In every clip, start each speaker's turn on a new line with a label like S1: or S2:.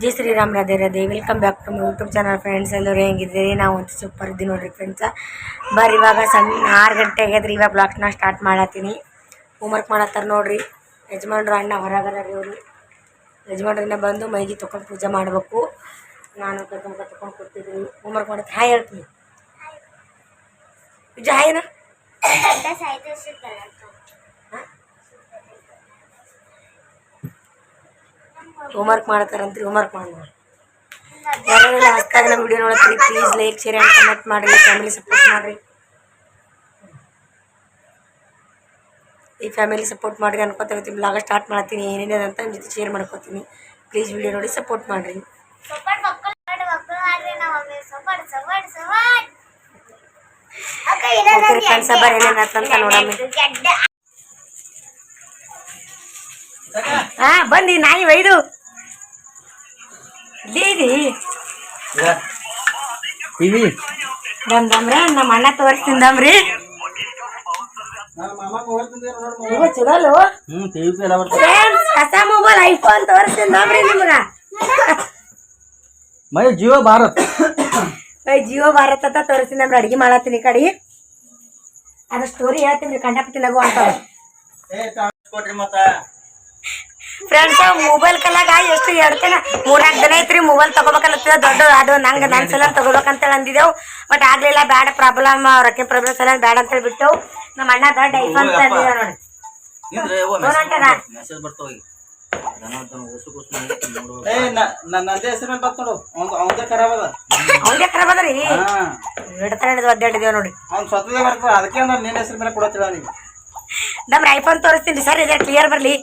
S1: Jai Shriram, Radhe Radhe. Welcome back to my YouTube channel friends ಎಲ್ಲರೂ ಹೆಂಗಿದ್ದೀರಿ? ನಾವು ಒಂದು ಸೂಪರ್ ಇದ್ದೀವಿ ನೋಡಿರಿ ಫ್ರೆಂಡ್ಸ ಬರ್ರಿ, ಇವಾಗ ಸಣ್ಣ ಆರು ಗಂಟೆ ಆಗ್ಯದ್ರಿ ಇವಾಗ ಬ್ಲಾಗ್ನ ಸ್ಟಾರ್ಟ್ ಮಾಡತ್ತೀನಿ. ಹೋಮ್ವರ್ಕ್ ಮಾಡತ್ತಾರ ನೋಡ್ರಿ. ಯಜಮಾನ್ರು ಅಣ್ಣ ಹೊರಗರ ಅವರು. ಯಜಮಾನ್ರನ್ನ ಬಂದು ಮೈಗೆ ತೊಗೊಂಡು ಪೂಜೆ ಮಾಡಬೇಕು. ನಾನು ಕರ್ಕೊಂಡು ಕರ್ಕೊಂಡು ಹೋಮ್ ಹೋಮ್ವರ್ಕ್ ಮಾಡತ್ತೆ. ಹಾಯ್ ಹೇಳ್ತೀನಿ. ಪೂಜೆ ಹಾಯ್ ಹೋಮ್ವರ್ಕ್ ಮಾಡ್ತಾರಂತ್ರಿ ಹೋಮ್ವರ್ಕ್ ಮಾಡಿ ಯಾರೆಲ್ಲ ಹೊಸ್ದಾಗಿ ನಮ್ಮ video ನೋಡತ್ತೀರಿ please like share and comment ಮಾಡಿರಿ ಫ್ಯಾಮಿಲಿ ಸಪೋರ್ಟ್ ಮಾಡಿರಿ. ಈ ಫ್ಯಾಮಿಲಿ ಸಪೋರ್ಟ್ ಮಾಡಿರಿ ಅನ್ಕೋತೀವಿ ಬ್ಲಾಗ ಸ್ಟಾರ್ಟ್ ಮಾಡ್ತೀನಿ ಏನೇನಿದೆ ಅಂತ ನಿಮ್ಮ ಜೊತೆ ಶೇರ್ ಮಾಡ್ಕೋತೀನಿ. ಪ್ಲೀಸ್ ವಿಡಿಯೋ ನೋಡಿ ಸಪೋರ್ಟ್ ಮಾಡಿರಿ.
S2: ಸಪೋರ್ಟ್ ಮಕ್ಕಳು ಮಾಡಿ ಮಕ್ಕಳು
S1: ಹಾ ಬಂದಿ ನಾಯಿ ಒಯ್ದು. ಇಲ್ಲೇ
S3: ಇವಿ
S1: ದಮ್ ದಮ್ರೆ ನಮ್ಮ ಅಣ್ಣ ತೋರಿಸ್ತೀನಿ ದಮ್ರಿ ಇವ ಚಲೋ ಅಲ್ವೋ?
S3: ಹ್ಮ್ ಟಿವಿ ಎಲ್ಲ ಬರ್ತದೆ
S1: ಫ್ರೆಂಡ್ಸ್ ಹೊಸ ಮೊಬೈಲ್ ಐಫೋನ್ ತೋರಿಸ್ತೀನಿ ದಮ್ರಿ ನಿಮ್ಗ.
S3: ಮೈ ಜಿಯೋ ಭಾರತ್.
S1: ಮೈ ಜಿಯೋ ಭಾರತ್ ಅಂತ ತೋರಿಸ್ತೀನಿ ಅಡಿಗೆ ಮಾಡತ್ತೀನಿ ಕಡಿ. ಅದ ಸ್ಟೋರಿ ಹೇಳ್ತೀನಿ ಕಂಡಪಟ್ಟಿ ನಗು ಅಂತ.
S3: ಕೊಟ್ರಿ ಮತ್ತ.
S1: ಫ್ರೆಂಡ್ಸ್ ಮೊಬೈಲ್ ಕಲಾಗ ಎಷ್ಟು ಹೇಳ್ತೇನ ಮೂರ್ನಾಲ್ಕು ದಿನ ಐತ್ರಿ ಮೊಬೈಲ್ ತಗೋಬೇಕಲ್ಲ ದೊಡ್ಡ ಅದು ನಂಗೆ ನನ್ನ ಸಲ ತಗೋಬೇಕಂತೇಳಿ ಅಂದಿದ್ದೆವು. ಬಟ್ ಆಗ್ಲಿಲ್ಲ ಬ್ಯಾಡ ಪ್ರಾಬ್ಲಮ್ ರೊಕ್ಕ ಪ್ರಾಬ್ಲಮ್ ಸಲ ಬ್ಯಾಡ ಅಂತೇಳಿ ಬಿಟ್ಟೆವು. ನಮ್ಮ ಅಣ್ಣ ದೊಡ್ಡ ಐಫೋನ್ ತಂದಿದ ನೋಡಿ
S3: ಅವಂದೇ ಖರಾಬ್ ಅದ.
S1: ರೀ? ಹಿಡಿದು ಒದ್ದಾಡಿದೇವ್ ನೋಡಿ
S3: ಅವ್ನ್ ಸ್ವತಃ ಬರ್ತದ ಅದಕ್ಕೆ ಅಂದ್ರೆ ನಿನ್ನ ಹೆಸರು ಮೇಲೆ ಕೊಡತ್ತಿಲ್ಲ ಅವನಿಗೆ.
S1: ನಮ್ಗೆ ಐಫೋನ್ ತೋರಿಸ್ತೀನಿ ಸರ್ ಇದೆ ಕ್ಲಿಯರ್ ಬರಲಿ.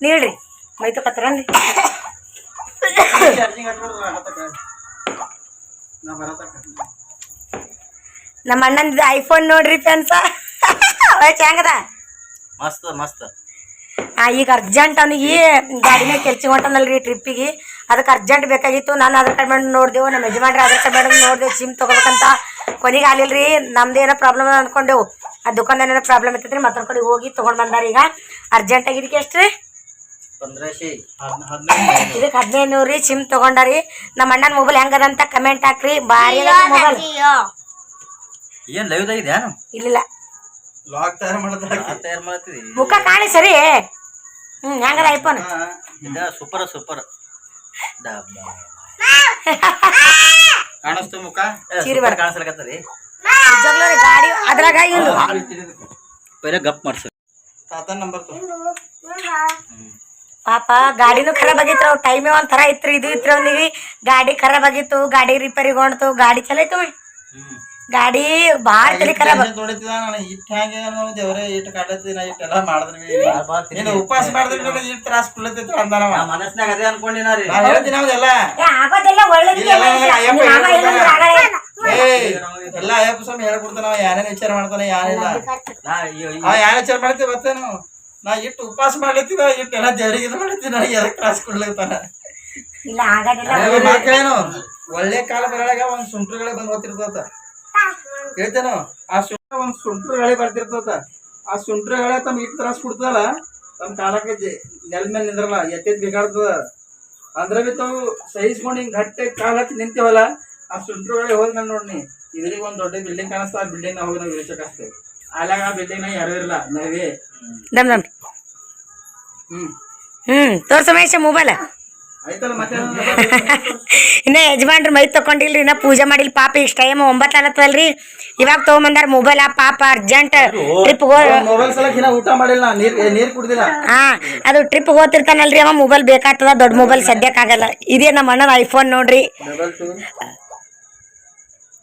S1: ನೀಡ್ರಿ ಮೈತು
S3: ಬರತಕ್ಕ
S1: ನಮ್ಮ ಅಣ್ಣನ ಐಫೋನ್ ನೋಡ್ರಿ ಫ್ಯಾನ್ಸ ಹೆಂಗದ?
S3: ಮಸ್ತ್ ಮಸ್ತ್.
S1: ಆ, ಈಗ ಅರ್ಜೆಂಟ್ ಅವನಿಗೆ ಗಾಡಿನೇ ಕೆಲ್ಸ ಹೊಂಟನಲ್ರಿ ಟ್ರಿಪ್ಪಿಗೆ ಅದಕ್ಕೆ ಅರ್ಜೆಂಟ್ ಬೇಕಾಗಿತ್ತು. ನಾನು ಅದ್ರ ಕಡೆ ಮಾಡಿ ನೋಡ್ದೆವು. ನಮ್ಮ ಯಜಮಾನ್ರಿ ಅದ್ರ ಕಡೆ ಮಾಡಿ ನೋಡ್ದೆವು. ಸಿಮ್ ತೊಗೋಬೇಕಂತ ಕೊನೆಗೆ ರೀ ನಮ್ದು ಏನೋ ಪ್ರಾಬ್ಲಮ್ ಅಂದ್ಕೊಂಡೆವು ಆ ದುಕಾನ್ದೇನೋ ಏನೋ ಪ್ರಾಬ್ಲಮ್ ಇರ್ತೈತ್ರಿ ಮತ್ತೊಂದು ಕಡೆ ಹೋಗಿ ತೊಗೊಂಡು ಬಂದಾರ ಈಗ. ಅರ್ಜೆಂಟ್ ಆಗಿದ್ದಕ್ಕೆ ಎಷ್ಟು ರೀ ಇದಕ್ಕೆ ಹದಿನೈದು ನೂರು ರೀ ಸಿಮ್ ತಗೊಂಡಾರಿ. ನಮ್ಮ ಅಣ್ಣನ ಮೊಬೈಲ್ ಹೆಂಗದಂತ ಕಮೆಂಟ್ ಹಾಕ್ರಿ. ಭಾರಿ ಮೊಬೈಲ್
S3: ಏನ್ ಲೈವ್ ಇದ್ಯಾನು
S1: ಇಲ್ಲಿಲ್ಲ.
S3: ಲಾಕ್ ತಯಾರು ಮಾಡೋದು ತಯಾರು ಮಾಡ್ತೀವಿ
S1: ಮುಖ ಕಾಣಿ ಸರಿ. ಹ್ಮ್ ಹೆಂಗದ ಐಫೋನ್
S3: ಇದ ಸೂಪರ್ ಸೂಪರ್ ಕಾಣಿಸ್ತು ಮುಖ. ಕಾಣಿಸ್ಲಕತ್ತರಿ
S1: ಗಾಡಿ ಅದ್ರಾಗ
S3: ಗಪ್ ಮಾಡ್ಸ. ತಾತ ನಂಬರ್ ತೋ
S1: ಪಾಪ ಗಾಡಿನೂ ಖರಾಬ್ ಆಗಿತ್ತು ಅವ್ ಟೈಮೇ ಒಂಥರ ಇತ್ರಿ ಇದು ಇತ್ತು ಅವ್ನಿಗೆ ಗಾಡಿ ಖರಾಬ್ ಆಗಿತ್ತು ಗಾಡಿ ರಿಪೇರಿ ಹೊಣ್ತು ಗಾಡಿ ಚಲೋ ಐತು ಗಾಡಿ ಭಾಳ ತಲೆ ಖರಾಬ್.
S3: ಉಪವಾಸ ಮಾಡಿದ್ರೆ ಇಟ್ ತ್ರಾಸ್
S4: ಮನಸ್ನಾಗ ಅದೇ ಅನ್ಕೊಂಡಿನ ರೀ
S3: ಹೇಳ್ತೀನಿ ಅವ್ದೆಲ್ಲ
S1: ಆಗೋದೆಲ್ಲ
S3: ಎಲ್ಲ ಅಯ್ಯಪ್ಪ ಸ್ವಾಮಿ ಹೇಳ್ಕೊಡ್ತಾನ ಯಾರೇನು ವಿಚಾರ ಮಾಡ್ತಾನೆ ಯಾರಿಲ್ಲ. ಯಾರ ವಿಚಾರ ಮಾಡ್ತೀವಿ ಬರ್ತೇನು ನಾ ಇಟ್ಟು ಉಪವಾಸ ಮಾಡ್ಲತ್ತಿದ ಇಟ್ಟು ಎಲ್ಲ ದೇವ್ರಿಗೆ ಇದು ಮಾಡ್ಲತ್ತಿ ನನಗೆ ಎದಕ್ ತ್ರಾಸ್ ಕೊಡ್ಲತ್ತಾನ
S1: ಇಲ್ಲ ಆಗೋದಿಲ್ಲ
S3: ಒಳ್ಳೆ ಕಾಲ ಬರಳಾಗ ಒಂದ್ ಸುಂಟ್ರುಗಳೇ ಬಂದ್ ಓದ್ತಿರ್ತದ ಹೇಳ್ತೇನೋ ಆ ಸುಂಟ್ರ ಒಂದ್ ಸುಂಟ್ರುಗಳೇ ಬರ್ತಿರ್ತದ. ಆ ಸುಂಟ್ರುಗಳೇ ತಮ್ಮ ಇಟ್ಟು ತ್ರಾಸ್ ಕೊಡ್ತದಲ್ಲ ತಮ್ಮ ಕಾಲಕ್ಕೆ ನೆಲ ಮೇಲೆ ನಿಂದ್ರಲ್ಲ ಎತ್ತಿದ್ ಬೇಕಾಡ್ತದ ಅಂದ್ರ ಬಿ ತಾವು ಸಹಿಸ್ಕೊಂಡು ಹಿಂಗ್ ಗಟ್ಟೆ ಕಾಲ ಹಚ್ಚಿ ನಿಂತೇವಲ್ಲ ಆ ಸುಂಟ್ರುಗಳೇ ಹೋದ್ಮೇಲೆ ನೋಡ್ನಿ ಇದ್ರಿಗೆ ಒಂದ್ ದೊಡ್ಡ ಬಿಲ್ಡಿಂಗ್ ಕಾಣಿಸ್ತಾ ಆ ಬಿಲ್ಡಿಂಗ್ ಹೋಗಿ ನಾವು ಯಾರು ಇರಲ್ಲ. ನಾವೇ.
S1: ದಮ್ ದಮ್.
S3: ಹ್ಮ್.
S1: ಹ್ಮ್ ತೋರ್ಸ ಮಹೇಶ ಮೊಬೈಲ್ ಇನ್ನ ಯಜಮಾನ್ರು ಮೈ ತಕೊಂಡಿಲ್ರಿ ಇನ್ನ ಪೂಜೆ ಮಾಡಿಲ್ ಪಾಪ ಇಷ್ಟ ಟೈಮ್ ಒಂಬತ್ತು ಆಗತ್ತಲ್ರಿ ಇವಾಗ ತಗೊಂಬಂದಾರ ಮೊಬೈಲ್ ಆ ಪಾಪ ಅರ್ಜೆಂಟ್ ಟ್ರಿಪ್ ಹಾ ಅದು ಟ್ರಿಪ್ ಹೋಗ್ತಿರ್ತಾನಲ್ರಿ ಅವ ಮೊಬೈಲ್ ಬೇಕಾಗ್ತದ ದೊಡ್ಡ ಮೊಬೈಲ್ ಸದ್ಯಕ್ಕಾಗಲ್ಲ ಇದೇ ನಮ್ಮ ಅಣ್ಣನ ಐಫೋನ್ ನೋಡ್ರಿ.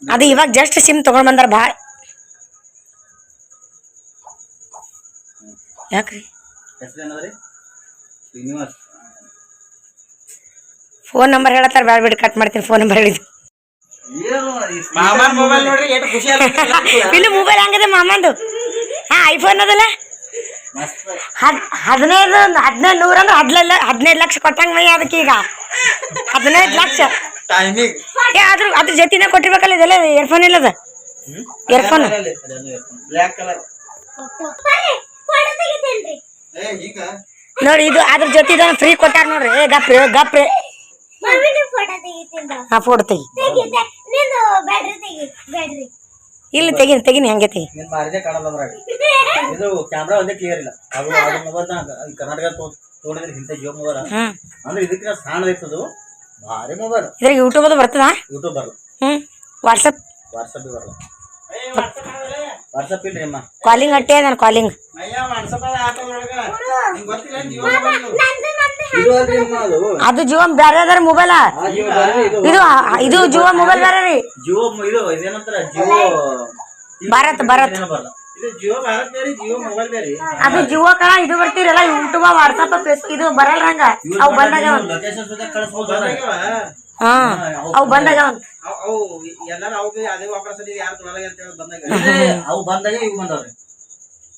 S1: ಅದು ಇವಾಗ ಜಸ್ಟ್ ಸಿಮ್ ತಗೊಂಡ್ ಬಂದಾರ ಭಾಳ ಯಾಕ್ರಿ?
S3: ಹೆಸರು ಏನದ್ರಿ ಶ್ರೀನಿವಾಸ್.
S1: ಫೋನ್ ನಂಬರ್ ಹೇಳತ್ತಾರ? ಬ್ಯಾಡ ಬಿಡಿ ಕಟ್ ಮಾಡ್ತೀನಿ ಫೋನ್ ನಂಬರ್ ಹೇಳಿದ್ದು.
S3: ಮಾಮನ್ ಮೊಬೈಲ್ ನೋಡ್ರಿ ಎಷ್ಟು ಖುಷಿ ಆಗ್ತದೆ
S1: ಇಲ್ಲಿ ಮೊಬೈಲ್ ಹಂಗದ ಮಾಮಂದು. ಹಾ ಐಫೋನ್ ಅದಲ್ಲ? ಹದಿನೈದು ಹದಿನೈದು ನೂರ ಅಂದ್ರೆ ಹದಿನೈದು ಹದಿನೈದು ಲಕ್ಷ ಕೊಟ್ಟಂಗ ಮೈ ಅದಕ್ಕೆ ಈಗ. ಹದಿನೈದು ಲಕ್ಷ.
S3: ಟೈಮಿಂಗ್
S1: ಏ ಅದ್ರ ಅದ್ರ ಜೊತಿನೇ ಕೊಟ್ಟಿರ್ಬೇಕಲ್ಲ ಇದೆಲ್ಲ ಇಯರ್ಫೋನ್ ಇಲ್ಲದ? ಇಯರ್ಫೋನ್
S3: ಬ್ಲ್ಯಾಕ್ ಕಲರ್
S1: ನೋಡಿ ಇದು ಅದ್ರ ಜೊತೆ ಫ್ರೀ ಕೊಟ್ಟಾರ ನೋಡ್ರಿ. ಏ ಗಪ್ರಿ ಗಪ್ರಿ.
S2: ಮಮ್ಮಿನ ಫೋಟೋ
S1: ತೆಗಿ.
S2: ತೆಗಿತೆ. ನೀನು ಬ್ಯಾಟ್ರಿ ತೆಗಿ ಬ್ಯಾಟ್ರಿ
S1: ಇಲ್ಲಿ ತೆಗಿನಿ ತೆಗಿನಿ ಹಂಗೆ ತೆಗಿ.
S4: ಇದು ಕ್ಯಾಮ್ರಾ ಒಂದೇ ಕ್ಲಿಯರ್ ಇಲ್ಲ. ಅದು ಕರ್ನಾಟಕ ತೋಡಿದ್ರೆ ಇಂಥ ಜಿಯೋ ಮೊಬೈಲ್ ಅಂದ್ರೆ ಇದಕ್ಕಿಂತ ಸಣ್ಣದಿರ್ತದು ಭಾರಿ ಮೊಬೈಲ್
S1: ಇದ್ರಾಗ ಯೂಟ್ಯೂಬ್ ಅದು ಬರ್ತದ?
S4: ಯೂಟ್ಯೂಬ್ ಬರಲ್ಲ
S1: ಹ್ಮ್. ವಾಟ್ಸಪ್
S4: ವಾಟ್ಸಪ್ ಬರಲ್ಲ. ವಾಟ್ಸಪ್ ಇಲ್ರಿ ಅಮ್ಮ.
S1: ಕಾಲಿಂಗ್ ಅಟ್ಟೆ ನಾನು ಕಾಲಿಂಗ್
S3: ಅದು ವಾಟ್ಸಪ್ ಅದ ಆಟೋದೊಳಗ ನಿಂಗೆ ಗೊತ್ತಿಲ್ಲ ಜೀವ ಮೊಬೈಲ್
S2: ನಂದು ನಂದು
S4: ಇದು ಅಲ್ರಿ ಅಮ್ಮ ಅದು.
S1: ಅದು ಜಿಯೋ ಬೇರೆ ಅದರ ಮೊಬೈಲ್
S4: ಆ? ಜಿಯೋ ಬೇರೆ ಇದು
S1: ಇದು ಜೀವ ಜಿಯೋ ಮೊಬೈಲ್ ಬೇರೆ ರೀ
S4: ಜಿಯೋ ಇದು ಇದೇನಂತಾರ? ಜಿಯೋ
S1: ಭಾರತ್ ಭಾರತ್.
S4: ಏನೋ ಬರಲ್ಲ
S3: ಇದು ಜಿಯೋ ಭಾರತ್ ಬೇರೆ ಜಿಯೋ ಮೊಬೈಲ್ ಬೇರೆ.
S1: ಅದು ಜೀವ ಕಣ ಇದು ಬರ್ತೀರಲ್ಲ ಯೂಟ್ಯೂಬ್ ವಾಟ್ಸಪ್ ಫೇಸ್ಬುಕ್ ಇದು ಬರಲ್ಲ ಹಂಗ ಅವು ಬಂದಾಗ
S4: ಲೊಕೇಶನ್ ಸುತ್ತ ಕಳಿಸ್ಬೋದು
S3: ಬಂದಾಗ್ಯವ?
S1: ಹಾ. ಅವು ಬಂದಾಗ
S3: ಅವ್ ಎಲ್ಲಾರು ಅವು ಅದೇ ವಾಪಸ್ ಯಾರು ತೊಗೊಳಲ್ಲ ಅಂತ ಹೇಳಿ ಬಂದಾಗ.
S4: ಅವು ಬಂದಾಗ ಇವು ಬಂದವ್ರಿ.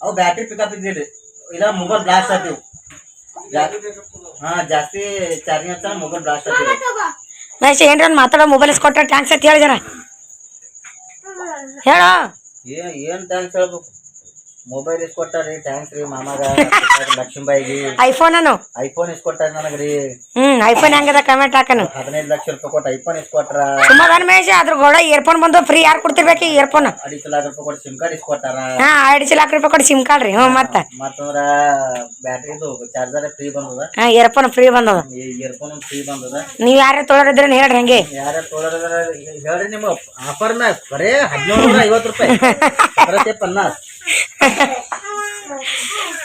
S4: ಅವು ಬ್ಯಾಟ್ರಿ ಪಿಕಪ್ ಇದ್ದೀರಿ ಇಲ್ಲ ಮೊಬೈಲ್ ಬ್ಲಾಸ್ಟ್ ಆತಿವು ಹಾ ಜಾಸ್ತಿ ಚಾರ್ಜಿಂಗ್ ಹಚ್ಚ ಮೊಬೈಲ್ ಬ್ಲಾಸ್ಟ್ ಆತಿವು
S2: ನೈಸಿ
S1: ಮಹೇಶ್ ಏನ್ರ ಮಾತಾಡೋ ಮೊಬೈಲ್ ಕೊಟ್ಟ ಟ್ಯಾಂಕ್ಸ್ ಅಂತ ಹೇಳಿದಾರ ಹೇಳ.
S4: ಏನ್ ಏನ್ ಥ್ಯಾಂಕ್ಸ್ ಹೇಳ್ಬೇಕು? ಮೊಬೈಲ್ ಇಸ್ಕೊಟ್ಟಾರಿ ಟ್ಯಾಂಕ್ಸ್ ರೀ ಮಾಮಾಗ. ಲಕ್ಷ್ಮೀಬಾಯಿಗೆ.
S1: ಐಫೋನ್ ಅನ್ನು.
S4: ಐಫೋನ್ ಇಸ್ಕೊಟ್ಟಾರ ನನಗ್ರಿ.
S1: ಹ್ಮ್. ಐಫೋನ್ ಹೆಂಗದ ಕಮೆಂಟ್ ಹಾಕನು?
S4: ಹದಿನೈದು ಲಕ್ಷ ರೂಪಾಯಿ ಕೊಟ್ಟು ಐಫೋನ್ ಇಸ್ಕೊಟ್ರ
S1: ಸುಮ್ಮನೆ ಮಹೇಶ್ ಅದ್ರ ಗೋಡ ಇಯರ್ಫೋನ್ ಬಂದು ಫ್ರೀ ಯಾರು ಕೊಡ್ತಿರ್ಬೇಕು ಇಯರ್ಫೋನ್
S4: ರೂಪಾಯಿ ಕೊಟ್ಟು ಸಿಮ್ ಕಾರ್ಡ್ ಇಸ್ಕೊಟ್ಟಾರ
S1: ಹಾ ಎರಡು ಲಾಖ ರೂಪಾಯಿ ಕೊಡಿ ಸಿಮ್ ಕಾರ್ಡ್ ರೀ ಹ್ಞೂ ಮತ್ತೆ.
S4: ಮತ್ತಂದ್ರ ಬ್ಯಾಟ್ರಿದು ಚಾರ್ಜರ್ ಫ್ರೀ ಬಂದದ?
S1: ಹಾ ಇಯರ್ಫೋನ್ ಫ್ರೀ ಬಂದದ.
S4: ಇಯರ್ಫೋನ್ ಫ್ರೀ ಬಂದದ.
S1: ನೀವು ಯಾರೇ ತೊಳರಿದ್ರೆ ಹೇಳ್ರಿ ಹಂಗೆ.
S4: ತೊಗೊಳೋದ್ರ ಹೇಳ್ರಿ ನಿಮ್ಮ ಆಫರ್ ಮ್ಯಾಗ ಬರೇ ಹದಿನೇಳು ನೂರ ಐವತ್ತು ರೂಪಾಯಿ. ಬರತ್ತೆ ಪನ್ನಾಸ್.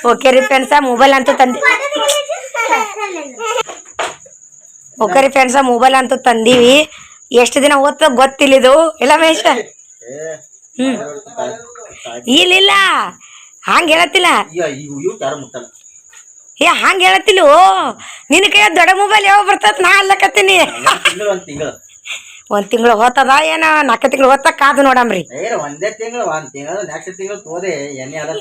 S1: ಓಕೆ ರೀ ಫ್ರೆಂಡ್ಸ ಮೊಬೈಲ್ ಅಂತೂ ತಂದಿ ಓಕೆ ಫ್ರೆಂಡ್ಸ್ ಮೊಬೈಲ್ ಅಂತೂ ತಂದೀವಿ. ಎಷ್ಟು ದಿನ ಓದ್ತ ಗೊತ್ತಿಲ್ಲಿದು? ಇಲ್ಲ ಮೇಷ
S4: ಇಲ್ಲಿಲ್ಲ.
S1: ಇಲ್ಲ ಇಲ್ಲ ಹಂಗೆ ಹೇಳತ್ತಿಲ್ಲ. ಏ ಹಂಗೆ ಹೇಳತ್ತಿಲ್ಲ? ನಿನ್ನ ಕೈ ದೊಡ್ಡ ಮೊಬೈಲ್ ಯಾವ ಬರ್ತದ ನಾ ಅಲ್ಲಕತ್ತೀನಿ
S4: ಒಂದ್ ತಿಂಗಳು
S1: ಹೋತದ ಏನ? ನಾಲ್ಕು ತಿಂಗಳು ಹೋತ ಕಾದು ನೋಡಮ್ರಿ.
S4: ಒಂದೇ ತಿಂಗಳು ಒಂದ್ ತಿಂಗಳು ನೆಕ್ಸ್ಟ್ ತಿಂಗಳು ತೋದೆ. ಎಣ್ಣೆ ಅದ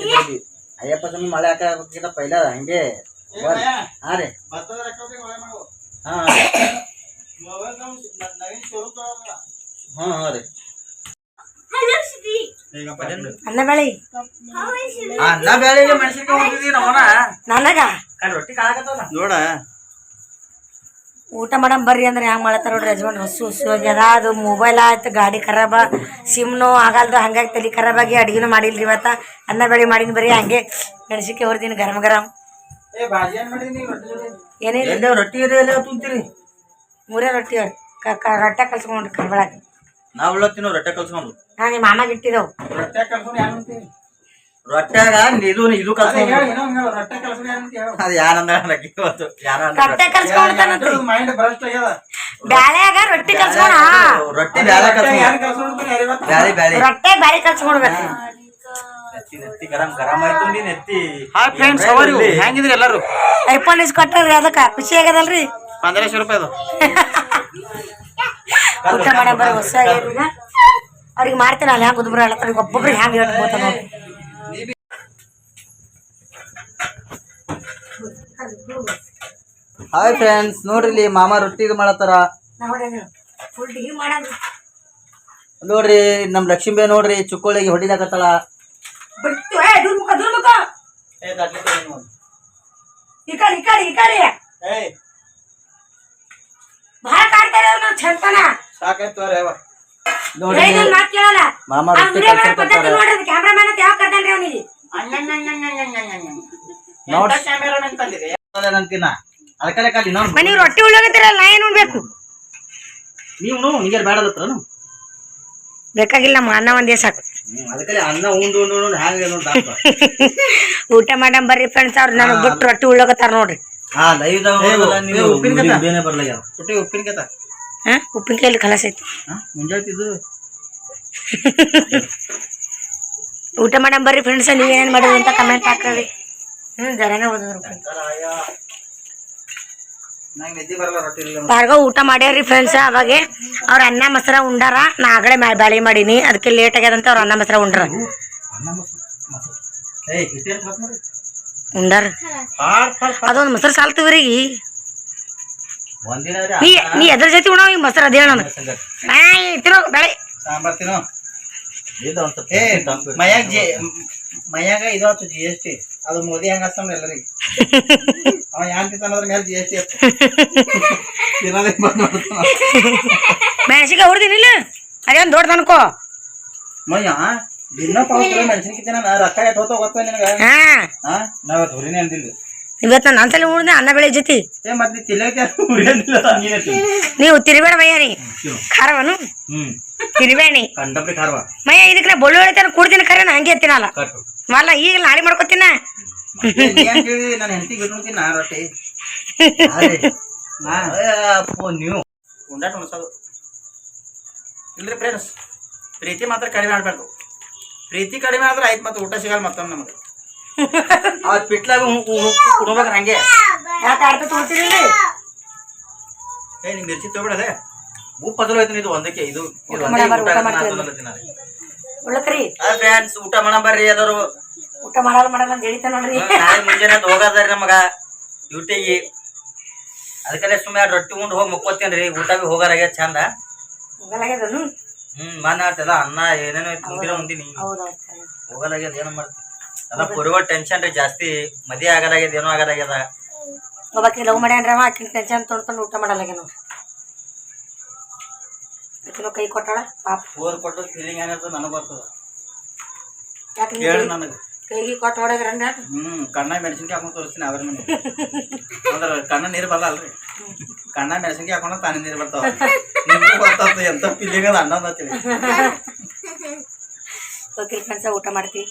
S4: ಅಯ್ಯಪ್ಪ ಸ್ವಾಮಿ ಮಳೆ ಹಾಕಿದ ಪೈಲ ಹಂಗೆ. ಹಾ ರೀ.
S3: ಭತ್ತದ ರೊಕ್ಕ ಒಳ್ಳೆ ಮಾಡು
S4: ಹಾ.
S3: ಮೊಬೈಲ್ ನವೀನ್ ಶೋರೂಮ್
S4: ಹಾ ಹಾ ರೀ.
S2: ಹಲೋ
S1: ಅನ್ನ ಬೆಳಿ
S2: ಹೌ ಶ್ರೀ
S4: ಅನ್ನ ಬೇಳೆಗೆ ಮೆಣಸಿನ್ಕಾಯಿ ಹೊಂದಿದ್ದೀವಿ ನಮ್ಮನ
S1: ನನಗ?
S4: ರೊಟ್ಟಿ ಕಾಳಕತ್ತಲ್ಲ
S3: ನೋಡ.
S1: ಊಟ ಮಾಡಮ್ ಬರ್ರಿ ಅಂದ್ರೆ ಹೆಂಗ್ ಮಾಡತ್ತಾರ ನೋಡ್ರಿ ಯಜಮಾನ್ ಹಸು ಹಸು ಆಗ್ಯದ ಅದು ಮೊಬೈಲ್ ಆಯ್ತು ಗಾಡಿ ಖರಾಬ. ಸಿಮ್ನು ಆಗಲ್ದು ಹಂಗಾಗಿ ತಲೆ ಖರಾಬ್ ಆಗಿ ಅಡಿಗೆನು ಮಾಡಿಲ್ರಿ ಇವತ್ತ. ಅನ್ನ ಬೆಳಿ ಮಾಡಿನ ಬರ್ರಿ ಹಂಗೆ ಮೆಣಸಿನ್ಕಾಯಿ ಹೊರ್ದೀನಿ ಗರಂ ಗರಂ.
S3: ಏ ಭಾಜಿ ಏನ್ ಮಾಡಿದೀನಿ ರೊಟ್ಟಿ
S4: ತುಂಬ್ತೀರಿ
S1: ಮೂರೇ ರೊಟ್ಟಿ ರೊಟ್ಟೆ ಕ- ಕ- ರೊಟ್ಟ ಕಲ್ಸ್ಕೊಂಡ್ರಿ ಕರ್ಬಳಾಗಿ
S4: ನಾವ್ ತಿನ್ನೋ ರೊಟ್ಟೆ ಕಲ್ಸ್ಕೊಂಡು.
S1: ನಾ ನಿಮ್ಮ ಮಾಮಾಗ ಇಟ್ಟಿದ್ದವು.
S3: ರೊಟ್ಟಿ ಕಲ್ಸ್ಕೊಂಡು ಯಾರು ಅಂತೀವಿ
S4: ರೊಟ್ಟಾಗ ಇದು ಇದು
S3: ಅದೇ
S4: ಯಾರಂದ
S1: ರೊಟ್ಟೆ
S3: ಮೈಂಡ್ ಭ್ರಷ್ಟ ಆಗ್ಯದ?
S1: ಬ್ಯಾಳ್ಯಾಗ ರೊಟ್ಟಿ ಕಲ್ಸ್ಕೊಣ
S4: ರೊಟ್ಟಿ ಬ್ಯಾಳೆ ಕಲ್ಸ್ಕೊಂಡು
S1: ರೊಟ್ಟೆ ಬ್ಯಾಳಿ ಕಲ್ಸ್ಕೊಡ್ಬೇಕು.
S3: Hi friends how are you ಹೆಂಗಿದ್ರಿ ಎಲ್ಲರೂ?
S1: ಐಫೋನ್ ಇಸ್ ಕೊಟ್ಟಾರ್ರಿ ಅದಕ್ಕೆ. ಖುಷಿ ಆಗ್ಯದಲ್ರಿ?
S3: ಪಂದ್ರಶೆ ರೂಪಾಯಿ ಅದು.
S1: ಊಟ ಮಾಡ ಬರೋ ಹೊಸ ಅವ್ರಿಗೆ ಮಾಡ್ತೀನಿ ಅಲ್ಲಿ ಹ್ಯಾಂಗ ಉದ್ಬ್ರ ಹೇಳತ್ತಾರ ಒಬ್ಬೊಬ್ರಿಗೆ ಹ್ಯಾಂಗ ನೋಡಿ
S4: ಹಾಯ್ ಫ್ರೆಂಡ್ಸ್ ನೋಡ್ರಿ. ಇಲ್ಲಿ ಮಾಮ ರೊಟ್ಟಿ ಇದು ಮಾಡತ್ತಾರ. ನೋಡ್ರಿ ನಮ್ ಲಕ್ಷ್ಮೀಬೇ ನೋಡ್ರಿ ಚುಕ್ಕೋಳಿಗೆ ಹೊಡಿಲಾಕತ್ತಾಳ.
S1: ಬಿಡ್ತು. ಏ ಈ ಕಡೆ ಈ ಕಡೆ ಈ ಕಡೆ.
S3: ಏಯ್.
S1: ಭಾಳ ಕಾಡ್ತಾರೆ ಅವ್ರು ನಾವು ಚಂತನ
S3: ಸಾಕಾಯ್ತು ಅವ್ರೆ ಅವ
S4: ನೋಡ್ರಿ
S1: ಏ ನನ್ ಮಾತ್ ಕೇಳಲ್ಲ.
S4: ಮಾಮ
S1: ಆ
S4: ರೊಟ್ಟಿ
S1: ವಿಡಿಯೋ ನೋಡ್ರಿ ಕ್ಯಾಮ್ರಾಮನ್ ಅಂತ ಯಾವ ಕರ್ತಾನ್ರಿ ಅವನಿಗೆ?
S4: ನೋಡ್ರಿ
S1: ಊಟ ಮಾಡಮ್ ಬರ್ರಿ ಫ್ರೆಂಡ್ಸ್ ಅವ್ರು ನನಗೆ ಬಿಟ್ಟು ರೊಟ್ಟಿ ಉಳ್ಳೋಗತ್ತಾರ ನೋಡ್ರಿ.
S3: ಉಪ್ಪಿನಕಾಯಿ
S1: ಕಲಸ ಐತಿ. ಊಟ ಮಾಡಮ್ ಬರ್ರಿ ಫ್ರೆಂಡ್ಸ್ ನೀವೇನೇನು ಮಾಡಿದ್ರಿ ಅಂತ ಕಮೆಂಟ್ ಹಾಕ್ರಿ. ಹ್ಮ್ ಜರಾನೇ ಓದಿದ್ರು
S3: ಇಲ್ಲ
S1: ಊಟ ಮಾಡ್ಯಾರ್ರಿ ಫ್ರೆಂಡ್ಸ್ ಅವಾಗೆ ಅವ್ರ ಅನ್ನ ಮೊಸರ ಉಂಡಾರ ನಾ ಆಗಲೇ ಬ್ಯಾಳಿ ಮಾಡೀನಿ. ಅದಕ್ಕೆ ಲೇಟ್ ಆಗ್ಯದಂತ ಅವ್ರ ಅನ್ನ ಮೊಸರ ಉಂಡ್ರ. ಉಂಡಾರ? ಅದೊಂದು ಮೊಸರು ಸಾಲ್ತೀವ್ರಿ
S4: ಒಂದಿನ
S1: ನೀ ನೀ ಎದ್ರ ಜೊತೆ ಉಣ ಈ ಮೊಸರು ಅದೇಳ ನಾನು ತಿನ್ನೋ. ಬೆಳೆ
S3: ಸಾಂಬಾರ್ ತಿನ್ನು. ಮಯಾಗ ಜಿ ಮಯಾಗ ಇದು ಆಯ್ತು ಜಿ ಎಸ್ ಟಿ ಅದು ಮೋದಿ ಹಂಗ ಎಲ್ಲರಿಗೆ. ಅವ ಯಾನ್ ತಿಂತಾನ ಅದ್ರ ಮೇಲೆ ಜಿ ಎಸ್ ಟಿ ತಿನ್ನೋದೇ ಬಂದ್ ಮಾಡ್ತಾನ
S1: ಮೆಣಸಿಗೆ ಹೊಡ್ದಿನಿಲ್ಲ ಅದೇನು ದೊಡ್ಡದು ಅನ್ಕೋ
S4: ಮಯ್ಯ ದಿನ ಪಾವ್ ಕಿಲೋ ಮೆಣಸಿನ್ಕಾಯಿ ತಿನ್ನ ರೊಕ್ಕ ಎಟ್ಟು ಹೋಗ್ತಾವ ನಿನಗ.
S1: ಹಾಂ.
S4: ನಾವ್ ಅಂದಿಲ್ಲ
S1: ಇವತ್ತು ನಾನು ತಲೆ ಉಳ್ದೆ ಅನ್ನ ಬೆಳೆ ಜೊತೆ. ನೀವು ತಿರುಬೇಡ ಮಯ್ಯಾನಿ. ಖಾರವನು? ತಿರುಬೇಣಿ ಮಯ್ಯ ಇದಕ್ಕೆ ನಾ ಬಳ್ಳುಳ್ಳಿ ತನ ಕುಡ್ತೀನಿ ಖರೆ ನಾ ಹಂಗೆ ತಿನ್ನಲ್ಲ ಮಲ್ಲ ಈಗ ನಾಳೆ ಮಾಡ್ಕೊತೀನ?
S4: ಇಲ್ರಿ ಫ್ರೆಂಡ್ಸ್. ಪ್ರೀತಿ ಮಾತ್ರ ಕಡಿಮೆ ಆಡ್ಬಾರ್ದು ಪ್ರೀತಿ ಕಡಿಮೆ ಆದ್ರೆ ಆಯ್ತು ಮತ್ತೆ ಊಟ ಸಿಗಲ್ಲ ಮತ್ತೊಮ್ಮೆ ನಮಗೆ. ಅವ್ರ ಪಿಟ್ಲಾಗ ಕುಡ್ಬೇಕು ಹಂಗೆ?
S1: ಯಾಕೆ ಆಡ್ತಾ ತೊಗೊಳ್ತೀರಿ
S4: ಏ ನೀ ಮಿರ್ಚಿ ತಗೊಬಿಡದೆ. ಉಪ್ಪು ಹತ್ರ ಹೋಯ್ತು ಇದು ಒಂದಕ್ಕೆ ಇದು.
S1: ಉಳ್ಳಕ್ರಿ
S4: ಆ ಫ್ರೆಂಡ್ಸ್ ಊಟ ಮಾಡ ಬರ್ರಿ ಎಲ್ಲರೂ.
S1: ಊಟ ಮಾಡಲ್ಲ ಮಾಡಲ್ಲ ಅಂತ ಹೇಳಿತ ನೋಡ್ರಿ.
S4: ನಾಳೆ ಮುಂಜಾನೆ ಹೋಗದ್ರಿ ನಮಗ ಡ್ಯೂಟಿಗೆ. ಅದಕ್ಕೆಲ್ಲ ಸುಮ್ಮನೆ ರೊಟ್ಟಿ ಉಂಡು ಹೋಗಿ ಮುಕ್ಕೋತೇನ್ರಿ ಊಟ ಬಿ ಹೋಗಾರಾಗ್ಯದ ಚಂದ.
S1: ಹೋಗಲಾಗ್ಯದನು
S4: ಹ್ಮ್ ಮನೆ ಆಡ್ತದ ಅನ್ನ ಏನೇನೋ ಮುಂದಿನಿ
S1: ಹೌದೌದು.
S4: ಹೋಗಲಾಗ್ಯದ ಏನ ಮಾಡ್ತಿ. ಎಲ್ಲ ಪುರುವ ಟೆನ್ಷನ್ ರೀ ಜಾಸ್ತಿ ಮದಿ ಆಗಲಾಗ್ಯದ ಏನೋ ಆಗಲಾಗ್ಯದ
S1: ಒಬ್ಬಾಕಿ ಲವ್ ಮಾಡ್ಯಾನ್ರವ ಆಕಿನ ಟೆನ್ಷನ್ ತೊಳ್ಕೊಂಡು ಊಟ ಮಾಡಲ್ಲಾಗ್ಯ ನೋಡ್ರಿ. ಆಕಿನೂ ಕೈ ಕೊಟ್ಟಾಳ ಪಾಪ.
S4: ಫೋರ್ ಕೊಟ್ಟು ಫೀಲಿಂಗ್ ಏನಿರ್ತದ ನನಗೆ ಬರ್ತದ
S1: ಯಾಕೆ
S4: ನನಗೆ.
S1: ಕೈಗೆ ಕೊಟ್ಟು ಹೊಡೆದ್ರಂದ್ರ
S4: ಹ್ಮ್ ಕಣ್ಣ ಮೆಣಸಿನ್ಕಾಯಿ ಹಾಕೊಂಡು ತೋರಿಸ್ತೀನಿ ಅದ್ರ ನನಗೆ ಅಂದ್ರ ಕಣ್ಣ ನೀರು ಬರಲ್ಲ ಅಲ್ರಿ ಕಣ್ಣ ಮೆಣಸಿನ್ಕಾಯಿ ಹಾಕೊಂಡ ತಾನೇ ನೀರು ಬರ್ತಾವ. ನಿಮ್ಗೆ ಗೊತ್ತಾಗ್ತದ ಎಂತ ಫೀಲಿಂಗ್ ಅದ ಅಣ್ಣ
S1: ಓಕೆ ಫ್ರೆಂಡ್ಸ ಊಟ ಮಾಡ್ತೀವಿ